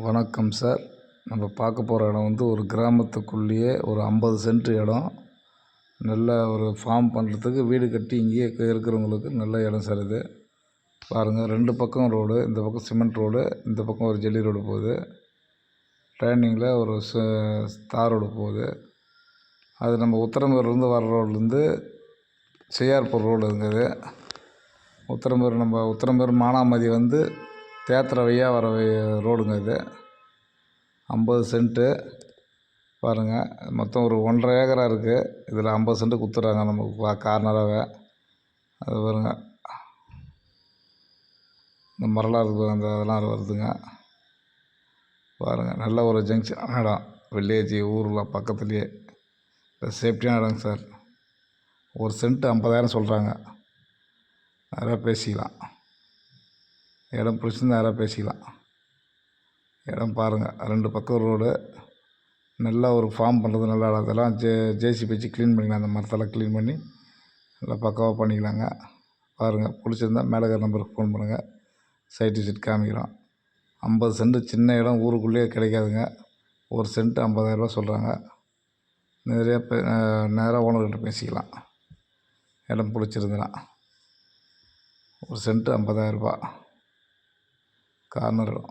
வணக்கம் சார். நம்ம பார்க்க போகிற இடம் வந்து ஒரு கிராமத்துக்குள்ளேயே ஒரு ஐம்பது சென்ட் இடம். நல்ல ஒரு ஃபார்ம் பண்ணுறதுக்கு வீடு கட்டி இங்கேயே இருக்கிறவங்களுக்கு நல்ல இடம் சார் இது. பாருங்கள் ரெண்டு பக்கம் ரோடு இந்த பக்கம் சிமெண்ட் ரோடு இந்த பக்கம் ஒரு ஜெல்லி ரோடு போகுது. டேர்னிங்கில் ஒரு தார் ரோடு போகுது. அது நம்ம உத்தரமேரூர்லேருந்து வர ரோட்லேருந்து செய்யார்பூர் ரோடு இருக்குது உத்தரமேரூர் நம்ம உத்தரமேர் மானாமதி வந்து தேத்திர வழியாக வர ரோடுங்க இது. ஐம்பது சென்ட்டு. பாருங்கள் மொத்தம் ஒரு ஒன்றரை ஏக்கரா இருக்குது இதில் ஐம்பது சென்ட்டு கொடுத்துட்றாங்க நமக்கு கார்னராகவே அது பாருங்கள் இந்த மரலாக இருக்குது அந்த இதெல்லாம் வருதுங்க. பாருங்கள் நல்ல ஒரு ஜங்ஷன் இடம். வில்லேஜ் ஊரில் பக்கத்துலேயே. சேஃப்டியான இடங்க சார். ஒரு சென்ட்டு ஐம்பதாயிரம் சொல்கிறாங்க நிறையா பேசிக்கலாம். இடம் பிடிச்சிருந்தா யாராவது பேசிக்கலாம். இடம் பாருங்கள் ரெண்டு பக்கம் ரோடு. நல்லா ஒரு ஃபார்ம் பண்ணுறது நல்லா அதெல்லாம் ஜே ஜேசிபி வச்சு க்ளீன் பண்ணிக்கலாம். அந்த மரத்தெல்லாம் க்ளீன் பண்ணி நல்லா பக்காவாக பண்ணிக்கலாங்க. பாருங்கள் பிடிச்சிருந்தா மேலே நம்பருக்கு ஃபோன் பண்ணுங்கள் சைட் விசிட் காமிக்கிறோம். ஐம்பது சென்ட் சின்ன இடம் ஊருக்குள்ளேயே கிடைக்காதுங்க. ஒரு சென்ட் ஐம்பதாயிரரூபா சொல்கிறாங்க நிறைய பே நேராக ஓனர்கிட்ட பேசிக்கலாம். இடம் பிடிச்சிருந்துன்னா ஒரு சென்ட்டு ஐம்பதாயிரரூபா கார்னர் இடம்